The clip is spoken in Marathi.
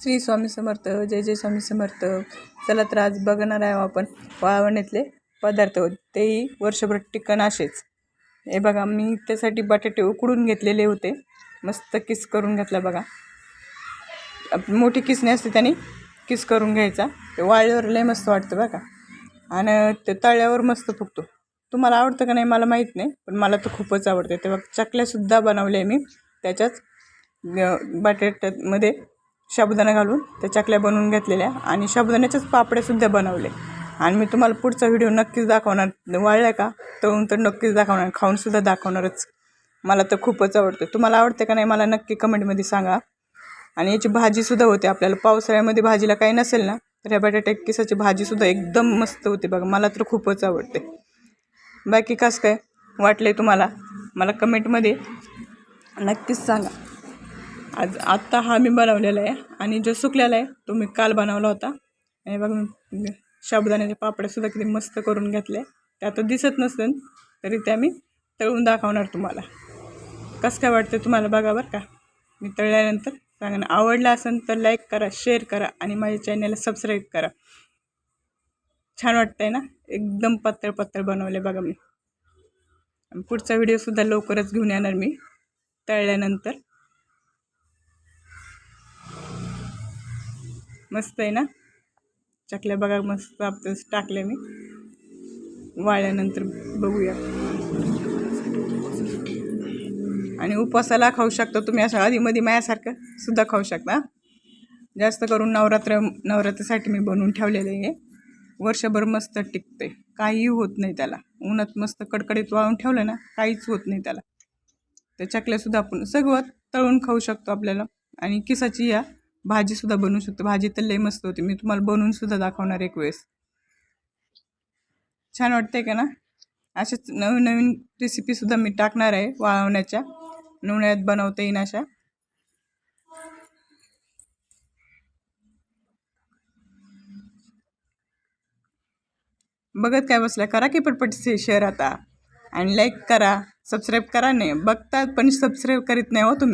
श्री स्वामी समर्थ जय जय स्वामी समर्थ. चला तर आज बघणार आहे आपण वाळवण्यातले पदार्थ. तेही वर्षभर टिकन असेच. हे बघा मी त्यासाठी बटाटे उकडून घेतलेले होते. मस्त किस करून घेतला बघा. मोठी किसणी असते त्याने किस करून घ्यायचा. ते वाळल्यावर लय मस्त वाटतं बघा आणि ते तळल्यावर मस्त फुगतो. तुम्हाला आवडतं का नाही मला माहीत नाही पण मला तर खूपच आवडते. तेव्हा चकल्यासुद्धा बनवल्या मी त्याच्याच बटाट्यामध्ये साबुदाणा घालून त्या चकल्या बनवून घेतलेल्या आणि साबुदाण्याच्याच पापड्यासुद्धा बनवले. आणि मी तुम्हाला पुढचा व्हिडिओ नक्कीच दाखवणार. वाळल्या का? तळून तर नक्कीच दाखवणार. खाऊनसुद्धा दाखवणारच. मला तर खूपच आवडतं. तुम्हाला आवडते का नाही मला नक्की कमेंटमध्ये सांगा. आणि याची भाजीसुद्धा होते आपल्याला. पावसाळ्यामध्ये भाजीला काही नसेल ना तर ह्या बटाट्या किसाची भाजीसुद्धा एकदम मस्त होते बघा. मला तर खूपच आवडते. बाकी कसं काय? वाटलं तुम्हाला? मला कमेंटमध्ये नक्कीच सांगा. आज आत्ता हा मी बनवलेला आहे आणि जो सुकलेला आहे तो मी काल बनवला होता. आणि बघ मी साबुदाण्याचे पापड्यासुद्धा किती मस्त करून घेतले. ते आता दिसत नसेल तरी त्या मी तळून दाखवणार तुम्हाला. कसं काय वाटतं तुम्हाला बघा बरं का? मी तळल्यानंतर सांगा ना आवडला असेल तर लाईक करा शेअर करा आणि माझ्या चॅनलला सबस्क्राईब करा. छान वाटतंय ना? एकदम पातळ पातळ बनवले बघा मी. पुढचा व्हिडिओसुद्धा लवकरच घेऊन येणार मी तळल्यानंतर. मस्त आहे ना? चकल्या बघा मस्त आपण टाकल्या मी. वाळल्यानंतर बघूया. आणि उपवासाला खाऊ शकता तुम्ही असं आधीमध्ये मायासारखं सुद्धा खाऊ शकता. जास्त करून नवरात्र नवरात्रासाठी मी बनवून ठेवलेलं आहे. वर्षभर मस्त टिकते. काहीही होत नाही त्याला. उन्हात मस्त कडकडीत वाळून ठेवलं ना काहीच होत नाही त्याला. त्या चकल्यासुद्धा आपण सगळं तळून खाऊ शकतो आपल्याला. आणि किसाची या भाजीसुद्धा बनवू शकतो. भाजी तर लई मस्त होती. मी तुम्हाला बनवून सुद्धा दाखवणार एक वेळेस. छान वाटतंय का ना? अशाच नवीन नवीन रेसिपीसुद्धा मी टाकणार आहे वाळवण्याच्या. उन्हाळ्यात बनवता येईन अशा. बघत काय बसल्या? करा की पटपट शेअर आता. आणि लाईक करा सबस्क्राईब करा. नाही बघतात पण सबस्क्राईब करीत नाही हो तुम्ही.